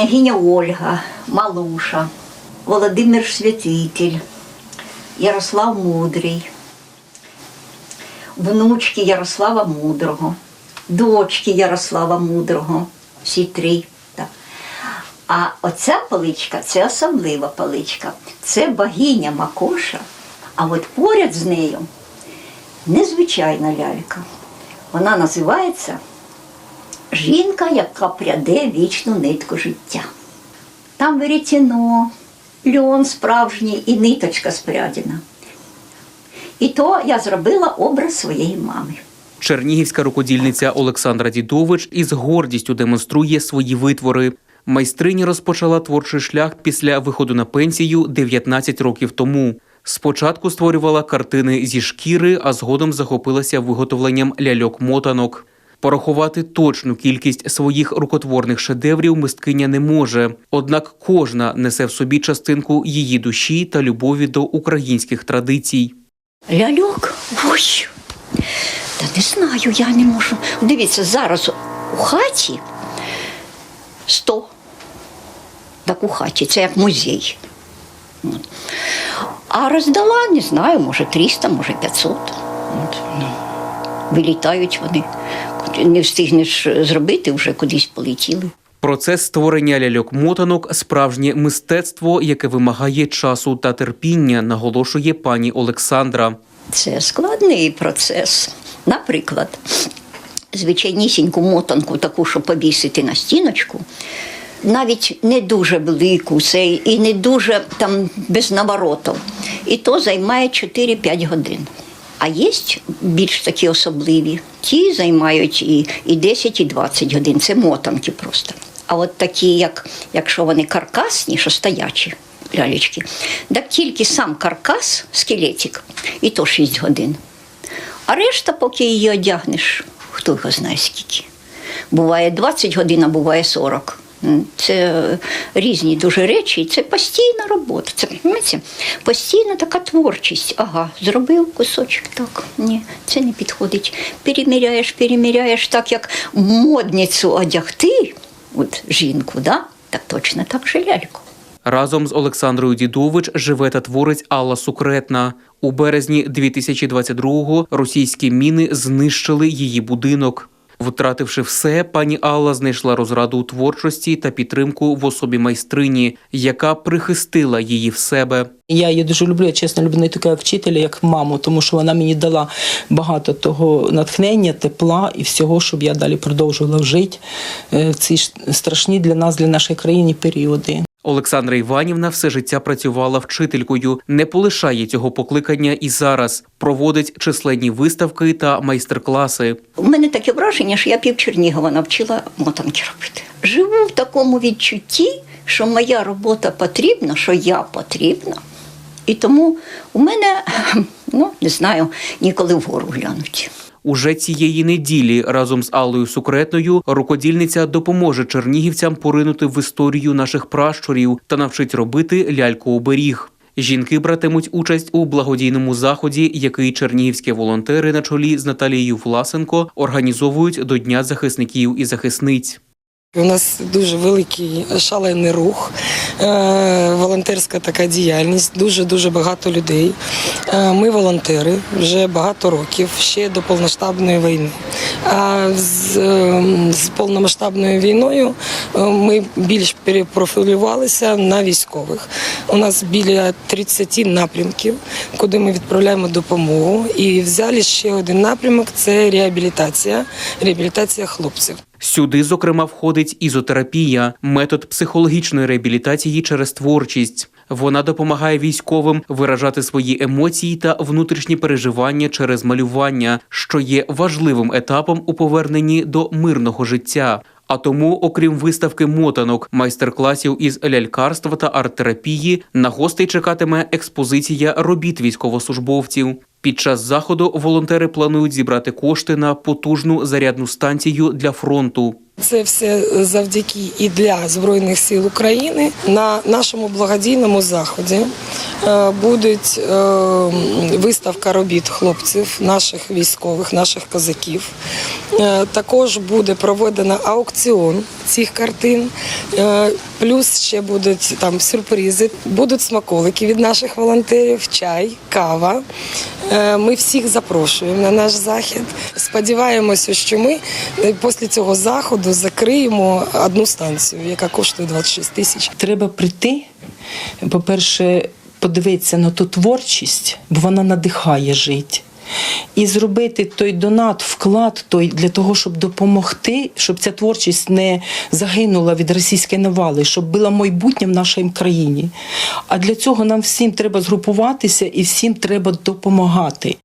княгиня Ольга, Малуша, Володимир Святитель, Ярослав Мудрий, внучки Ярослава Мудрого, дочки Ярослава Мудрого, всі три. А оця паличка це особлива паличка. Це богиня Макоша, а от поряд з нею незвичайна лялька. Вона називається Жінка, яка пряде вічну нитку життя. Там веретено, льон справжній і ниточка спрядена. І то я зробила образ своєї мами. Чернігівська рукодільниця Олександра Дідович із гордістю демонструє свої витвори. Майстриня розпочала творчий шлях після виходу на пенсію 19 років тому. Спочатку створювала картини зі шкіри, а згодом захопилася виготовленням ляльок-мотанок. Порахувати точну кількість своїх рукотворних шедеврів мисткиня не може. Однак кожна несе в собі частинку її душі та любові до українських традицій. Ляльок? Ой. Та не знаю, я не можу. Дивіться, зараз у хаті 100. Так у хаті, це як музей. А роздала, не знаю, може 300, може 500. От, ну. Вилітають вони. Не встигнеш зробити, вже кудись полетіли. Процес створення ляльок-мотанок справжнє мистецтво, яке вимагає часу та терпіння, наголошує пані Олександра. Це складний процес. Наприклад, звичайнісіньку мотанку, таку, щоб повісити на стіночку, навіть не дуже велику, це і не дуже там без наворотів. І то займає 4-5 годин. А є більш такі особливі. Ті займають і, і 10, і 20 годин. Це мотанки просто. А от такі, як, якщо вони каркасні, що стоячі лялечки, так тільки сам каркас, скелетик, і то 6 годин. А решта, поки її одягнеш, хто його знає скільки. Буває 20 годин, а буває 40. Це різні дуже речі, це постійна робота. Це розумієте, постійна така творчість. Ага, зробив кусочок, так, ні, це не підходить. Переміряєш, переміряєш, так як модницю одягти, от жінку, да? так точно так же ляльку. Разом з Олександрою Дідович живе та творить Алла Сукретна. У березні 2022-го російські міни знищили її будинок. Втративши все, пані Алла знайшла розраду у творчості та підтримку в особі майстрині, яка прихистила її в себе. Я її дуже люблю, я чесно люблю не тільки вчителя, як маму, тому що вона мені дала багато того натхнення, тепла і всього, щоб я далі продовжувала жити е, в ці страшні для нас, для нашої країни періоди. Олександра Іванівна все життя працювала вчителькою, не полишає цього покликання і зараз проводить численні виставки та майстер-класи. У мене таке враження, що я пів Чернігова навчила мотанки робити. Живу в такому відчутті, що моя робота потрібна, що я потрібна. І тому у мене, ну не знаю, ніколи вгору глянуть. Уже цієї неділі разом з Аллою Сукретною рукодільниця допоможе чернігівцям поринути в історію наших пращурів та навчить робити ляльку-оберіг. Жінки братимуть участь у благодійному заході, який чернігівські волонтери на чолі з Наталією Власенко організовують до Дня захисників і захисниць. У нас дуже великий шалений рух, волонтерська така діяльність, дуже дуже багато людей. Е, Ми волонтери вже багато років, ще до повномасштабної війни. А з, е, з повномасштабною війною е, ми більш перепрофілювалися на військових. У нас біля 30 напрямків, куди ми відправляємо допомогу. І взяли ще один напрямок це реабілітація, реабілітація хлопців. Сюди, зокрема, входить ізотерапія, метод психологічної реабілітації через творчість. Вона допомагає військовим виражати свої емоції та внутрішні переживання через малювання, що є важливим етапом у поверненні до мирного життя. А тому, окрім виставки мотанок, майстер-класів із лялькарства та арт-терапії, на гостей чекатиме експозиція робіт військовослужбовців. Під час заходу волонтери планують зібрати кошти на потужну зарядну станцію для фронту. Це все завдяки і для Збройних сил України. На нашому благодійному заході буде виставка робіт хлопців, наших військових, наших козаків. Е, Також буде проведено аукціон цих картин. Е, Плюс ще будуть там сюрпризи, будуть смаколики від наших волонтерів, чай, кава. Е, Ми всіх запрошуємо на наш захід. Сподіваємося, що ми е, після цього заходу закриємо одну станцію, яка коштує 26 тисяч. Треба прийти, по-перше, подивитися на ту творчість, бо вона надихає жити. І зробити той донат, вклад той для того, щоб допомогти, щоб ця творчість не загинула від російської навали, щоб була майбутнє в нашій країні. А для цього нам всім треба згрупуватися і всім треба допомагати.